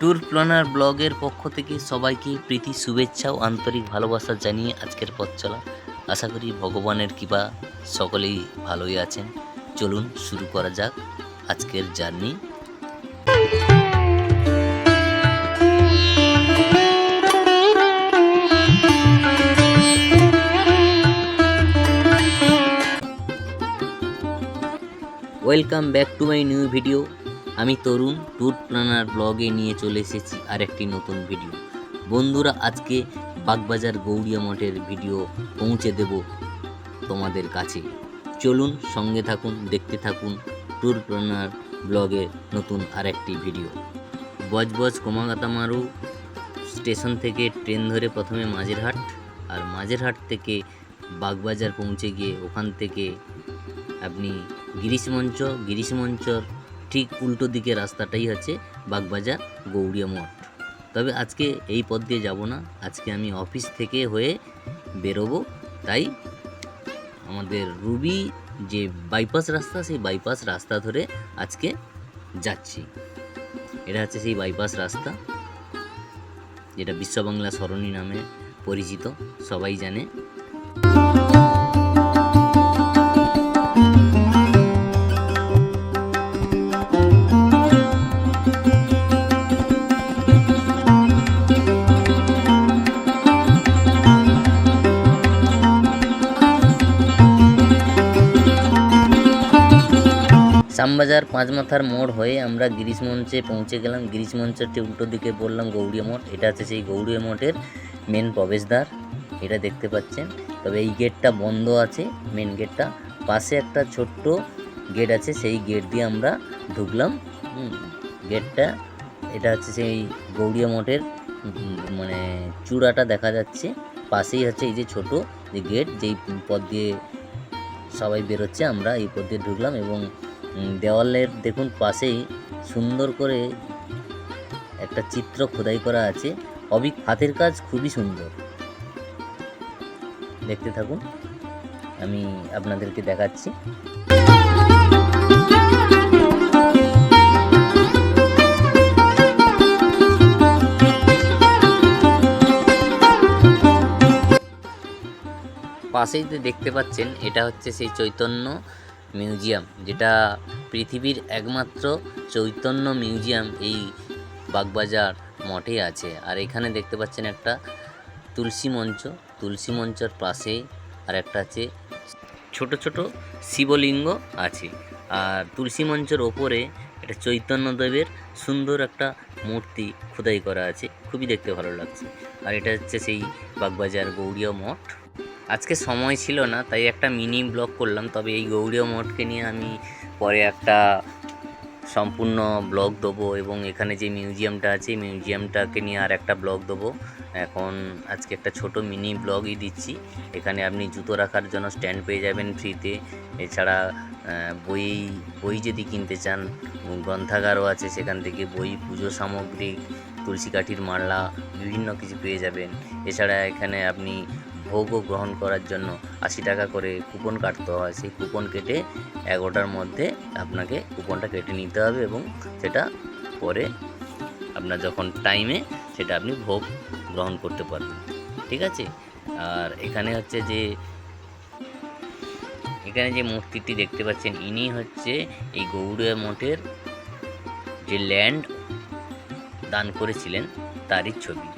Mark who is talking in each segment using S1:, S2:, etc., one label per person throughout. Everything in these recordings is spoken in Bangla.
S1: ট্যুর প্ল্যানার ব্লগের পক্ষ থেকে সবাইকে প্রীতি, শুভেচ্ছা ও আন্তরিক ভালোবাসা জানিয়ে আজকের পথ চলা। আশা করি ভগবানের কৃপা সকলেই ভালোই আছেন। চলুন শুরু করা যাক আজকের journey. Welcome back to my new video আমি তরুণ ট্যুর প্ল্যানার ব্লগে নিয়ে চলে এসেছি আরেকটি নতুন ভিডিও। বন্ধুরা, আজকে বাগবাজার গৌড়িয়া মঠের ভিডিও পৌঁছে দেব তোমাদের কাছে। চলুন সঙ্গে থাকুন, দেখতে থাকুন ট্যুর প্ল্যানার ব্লগের নতুন আরেকটি video. Budge Budge Komagata Maru station থেকে ট্রেন ধরে প্রথমে মাঝেরহাট আর মাঝেরহাট থেকে বাগবাজার পৌঁছে গিয়ে ওখান থেকে আপনি গিরিশ মঞ্চ, গিরিশ মঞ্চর ঠিক উল্টো দিকে রাস্তাটাই হচ্ছে বাগবাজার গৌড়িয়া মঠ। তবে আজকে এই পথ দিয়ে যাব না। আজকে আমি অফিস থেকে হয়ে বেরোবো। তাই আমাদের রুবি যে বাইপাস রাস্তা, সেই বাইপাস রাস্তা ধরে আজকে যাচ্ছি। এটা হচ্ছে সেই বাইপাস রাস্তা, যেটা বিশ্ব বাংলা সরণি নামে পরিচিত। সবাই জানে। শ্যামবাজার পাঁচমাথার মোড় হয়ে আমরা গিরিশ মঞ্চে পৌঁছে গেলাম। গিরিশ মঞ্চটি উল্টো দিকে বললাম গৌড়িয়া মঠ। এটা হচ্ছে সেই গৌড়িয়া মঠের মেন প্রবেশদ্বার। এটা দেখতে পাচ্ছেন। তবে এই গেটটা বন্ধ আছে মেন গেটটা। পাশে একটা ছোট্ট গেট আছে, সেই গেট দিয়ে আমরা ঢুকলাম। গেটটা, এটা হচ্ছে সেই গৌড়িয়া মঠের মানে চূড়াটা দেখা যাচ্ছে। পাশেই হচ্ছে এই যে ছোট যে গেট, যেই পথ দিয়ে সবাই বেরোচ্ছে, আমরা এই পথ দিয়ে ঢুকলাম এবং দেওয়ালের দেখুন পাশেই সুন্দর করে একটা চিত্র খোদাই করা আছে। অবি হাতের কাজ খুবই সুন্দর। দেখতে থাকুন, আমি আপনাদেরকে দেখাচ্ছি। পাশেই যে দেখতে পাচ্ছেন, এটা হচ্ছে সেই চৈতন্য মিউজিয়াম, যেটা পৃথিবীর একমাত্র চৈতন্য মিউজিয়াম এই বাগবাজার মঠে আছে। আর এখানে দেখতে পাচ্ছেন একটা তুলসী মঞ্চ, তুলসী মঞ্চের পাশে আর একটা আছে ছোট ছোট শিবলিঙ্গ আছে। আর তুলসী মঞ্চের ওপরে একটা চৈতন্যদেবের সুন্দর একটা মূর্তি খোদাই করা আছে, খুবই দেখতে ভালো লাগছে। আর এটা হচ্ছে সেই বাগবাজার গৌড়ীয় মঠ। আজকে সময় ছিল না, তাই একটা মিনি ব্লগ করলাম। তবে এই গৌড়ীয় মঠকে নিয়ে আমি পরে একটা সম্পূর্ণ ব্লগ দেবো এবং এখানে যে মিউজিয়ামটা আছে মিউজিয়ামটাকে নিয়ে আর একটা ব্লগ দেবো। এখন আজকে একটা ছোট মিনি ব্লগই দিচ্ছি। এখানে আপনি জুতো রাখার জন্য স্ট্যান্ড পেয়ে যাবেন ফ্রিতে এছাড়া বই বই যদি কিনতে চান, গ্রন্থাগারও আছে সেখান থেকে বই, পুজো সামগ্রী, তুলসী কাঠির মালা, বিভিন্ন কিছু পেয়ে যাবেন। এছাড়া এখানে আপনি ভোগও গ্রহণ করার জন্য আশি টাকা করে কুপন কাটতে হয়। সেই কুপন কেটে এগারোটার মধ্যে আপনাকে কুপনটা কেটে নিতে হবে এবং সেটা পরে আপনার যখন টাইমে সেটা আপনি ভোগ গ্রহণ করতে পারবেন। ঠিক আছে? আর এখানে হচ্ছে যে, এখানে যে মূর্তিটি দেখতে পাচ্ছেন, ইনি হচ্ছে এই গৌড়িয়া মঠের যে ল্যান্ড দান করেছিলেন, তারই ছবি।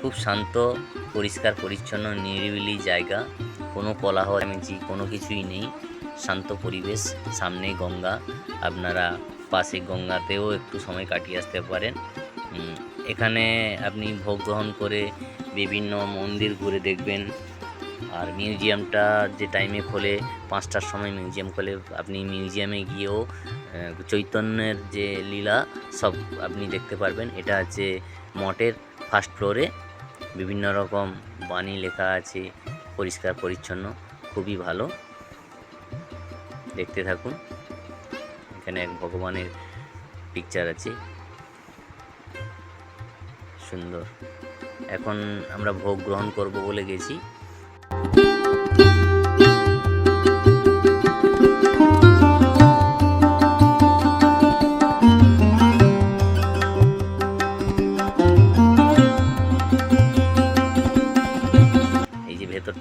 S1: খুব শান্ত, পরিষ্কার, পরিচ্ছন্ন, নিরিবিলি জায়গা। কোনো কোলাহলামিজি কোনো কিছুই নেই। শান্ত পরিবেশ সামনে গঙ্গা। আপনারা পাশে গঙ্গাতেও একটু সময় কাটিয়ে আসতে পারেন। এখানে আপনি ভোগ গ্রহণ করে বিভিন্ন মন্দির ঘুরে দেখবেন। আর মিউজিয়ামটা যে টাইমে খোলে, পাঁচটার সময় মিউজিয়াম খোলে, আপনি মিউজিয়ামে গিয়েও চৈতন্যের যে লীলা, সব আপনি দেখতে পারবেন। এটা হচ্ছে মঠের ফার্স্ট ফ্লোরে বিভিন্ন রকম বাণী লেখা আছে, পরিষ্কার, পরিচ্ছন্ন, খুবই ভালো। দেখতে থাকুন, এখানে এক ভগবানের পিকচার আছে। সুন্দর। এখন আমরা ভোগ গ্রহণ করব বলে গেছি।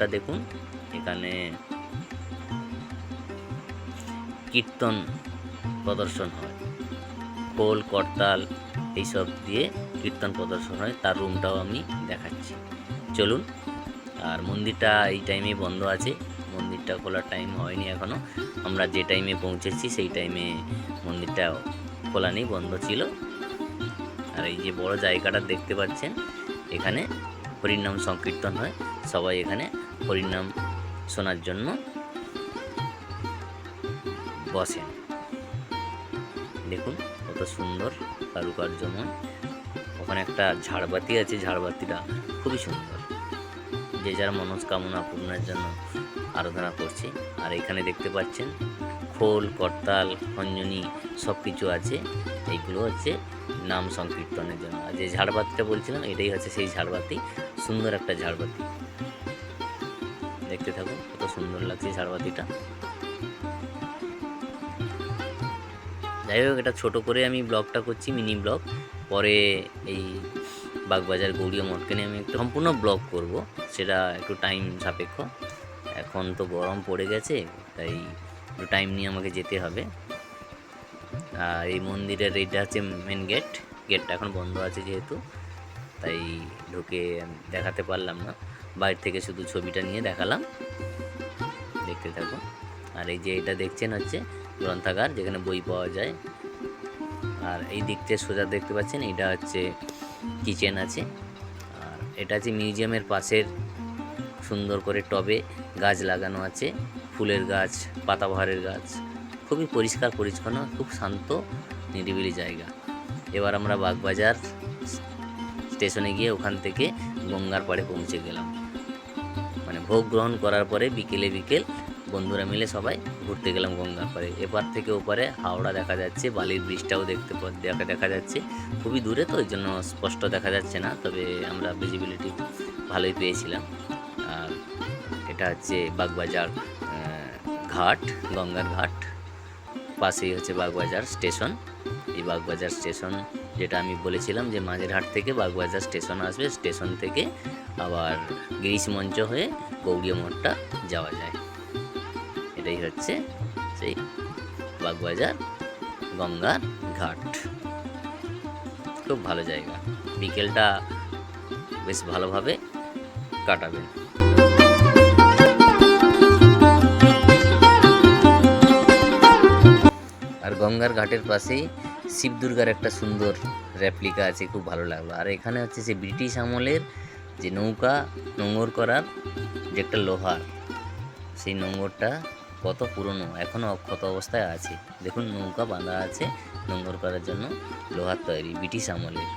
S1: দেখুন। এখানে কীর্তন প্রদর্শন হয়। খোল, করতাল এইসব দিয়ে কীর্তন প্রদর্শন হয়। তার রুমটাও আমি দেখাচ্ছি। চলুন, আর মন্দিরটা এই টাইমে বন্ধ আছে। মন্দিরটা খোলার টাইম হয়নি এখনও আমরা যে টাইমে পৌঁছেছি, সেই টাইমে মন্দিরটা খোলা নেই, বন্ধ ছিল। আর এই যে বড় জায়গাটা দেখতে পাচ্ছেন, এখানে হরিনাম সংকীর্তন হয়। সবাই এখানে হরিনাম শোনার জন্য বসেন। দেখুন কত সুন্দর কারুকার্যময় ওখানে একটা ঝাড়বাতি আছে, ঝাড়বাতিটা খুবই সুন্দর। যে যার মনস্কামনা পূর্ণের জন্য আরাধনা করছে। আর এখানে দেখতে পাচ্ছেন খোল, করতাল, খঞ্জনি সব কিছু আছে। এইগুলো হচ্ছে নাম সংকীর্তনের জন্য। আর যে ঝাড়বাতিটা বলছিলাম, এটাই হচ্ছে সেই ঝাড়বাতি, সুন্দর একটা ঝাড়বাতি। দেখতে থাকুন, কত সুন্দর লাগছে ঝাড়বাতিটা। যাই হোক, এটা ছোটো করে আমি ব্লগটা করছি, মিনি ব্লগ। পরে এই বাগবাজার গৌরীয় মঠকে নিয়ে আমি একটু সম্পূর্ণ ব্লগ করব। সেটা একটু টাইম সাপেক্ষ। এখন তো গরম পড়ে গেছে, তাই একটু টাইম নিয়ে আমাকে যেতে হবে। আর এই মন্দিরের এইটা হচ্ছে মেন গেট গেটটা এখন বন্ধ আছে যেহেতু, তাই ঢুকে দেখাতে পারলাম না। বাইরে থেকে শুধু ছবিটা নিয়ে দেখালাম। দেখতে থাকুন আর এই যে এটা দেখছেন হচ্ছে গ্রন্থাগার, যেখানে বই পাওয়া যায়। আর এই দিকটা সোজা দেখতে পাচ্ছেন এটা হচ্ছে কিচেন আছে। আর এটা হচ্ছে মিউজিয়ামের পাশের সুন্দর করে টবে গাছ লাগানো আছে, ফুলের গাছ, পাতাবাহারের গাছ। খুবই পরিষ্কার, পরিচ্ছন্ন, খুব শান্ত, নিরিবিলি জায়গা। এবার আমরা বাগবাজার স্টেশনে গিয়ে ওখান থেকে গঙ্গার পাড়ে পৌঁছে গেলাম। মানে ভোগ গ্রহণ করার পরে বিকেলে বিকেল বন্ধুরা মিলে সবাই ঘুরতে গেলাম গঙ্গার পাড়ে। এপার থেকে ওপারে হাওড়া দেখা যাচ্ছে, বালির ব্রিজটাও দেখতে দেখা দেখা যাচ্ছে। খুবই দূরে তো, ওই জন্য স্পষ্ট দেখা যাচ্ছে না, তবে আমরা ভিজিবিলিটি ভালোই পেয়েছিলাম। এটা হচ্ছে বাগবাজার ঘাট, গঙ্গার ঘাট। পাশেই হচ্ছে বাগবাজার স্টেশন। এই বাগবাজার স্টেশন যেটা আমি বলেছিলাম যে মাঝেরহাট থেকে বাগবাজার স্টেশন আসবে, স্টেশন থেকে আবার গিরিশ মঞ্চ হয়ে গৌরীয় মঠটা যাওয়া যায়। এটাই হচ্ছে সেই বাগবাজার, গঙ্গার ঘাট। খুব ভালো জায়গা। বিকেলটা বেশ ভালোভাবে কাটাবেন। গঙ্গার ঘাটের পাশেই শিব দুর্গার একটা সুন্দর রেপ্লিকা আছে, খুব ভালো লাগল। আর এখানে হচ্ছে সে ব্রিটিশ আমলের যে নৌকা, নোঙর করার যে একটা লোহার সেই নোঙরটা কত পুরনো এখনও অক্ষত অবস্থায় আছে। দেখুন, নৌকা বাঁধা আছে নোঙর করার জন্য লোহার তৈরি, ব্রিটিশ আমলের।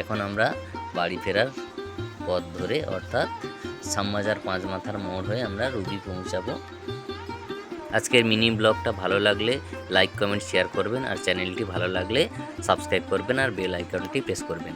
S1: এখন আমরা বাড়ি ফেরার পথ ধরে, অর্থাৎ শ্যামবাজার পাঁচ মাথার মোড় হয়ে আমরা রুবি পৌঁছাবো। আজকের মিনি ব্লগটা ভালো লাগলে লাইক কমেন্ট শেয়ার করবেন আর চ্যানেলটি ভালো লাগলে সাবস্ক্রাইব করবেন আর বেল আইকনটি প্রেস করবেন।